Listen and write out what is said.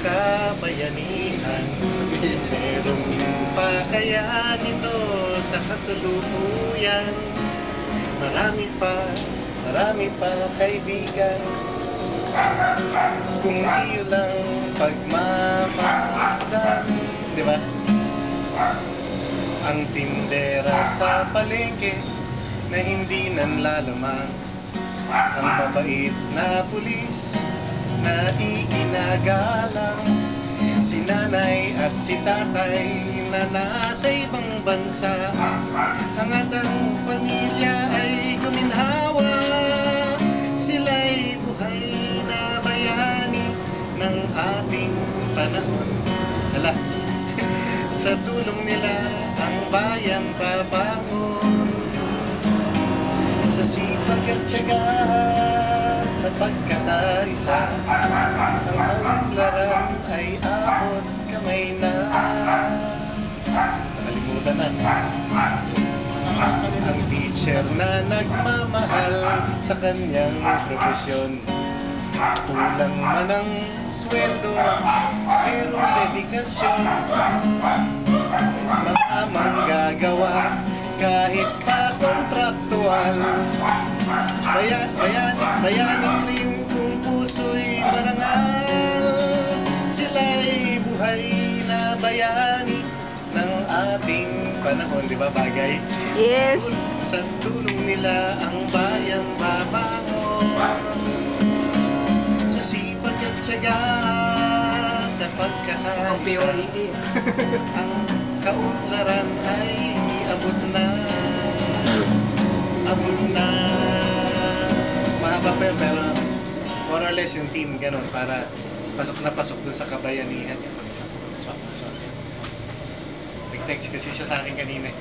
kabayanihan Meron pa kaya nito sa kasalukuyan Marami pa, marami pa kaibigan. Kung iyo lang pagmamasdan Di ba? Ang tindera sa palengke na hindi nanlalamang. Ang mabait na pulis na iginagalang Si nanay at si tatay na nasa ibang bansa. Ang atang pamilya ay guminhawa. Sila'y buhay na bayani ng ating panahon. Hala, sa tulong nila ang bayan babangon Sa sipag at tiyaga sa pagkakaisa Ang kaunlaran ay abot kamay na. Nakalimutan na. Ang teacher na nagmamahal sa kanyang profesyon. Kulang man ang sweldo, pero dedikasyon. Mga manggagawa kahit pa kontraktual. Baya, bayani, bayani rin kung puso'y marangal. Sila'y buhay na bayani ng ating panahon Di ba bagay? Yes. Sa tulong nila ang bayan babangon Sa sipag at tiyaga Sa pagkakaisa Ang kaunlaran ay abot na. Abot na. Mahaba pa yun pero More or less yung team ganun para pasok na pasok dun sa kabayanihan. Sakto, swak na swak. Nag-text kasi siya sa akin kanina.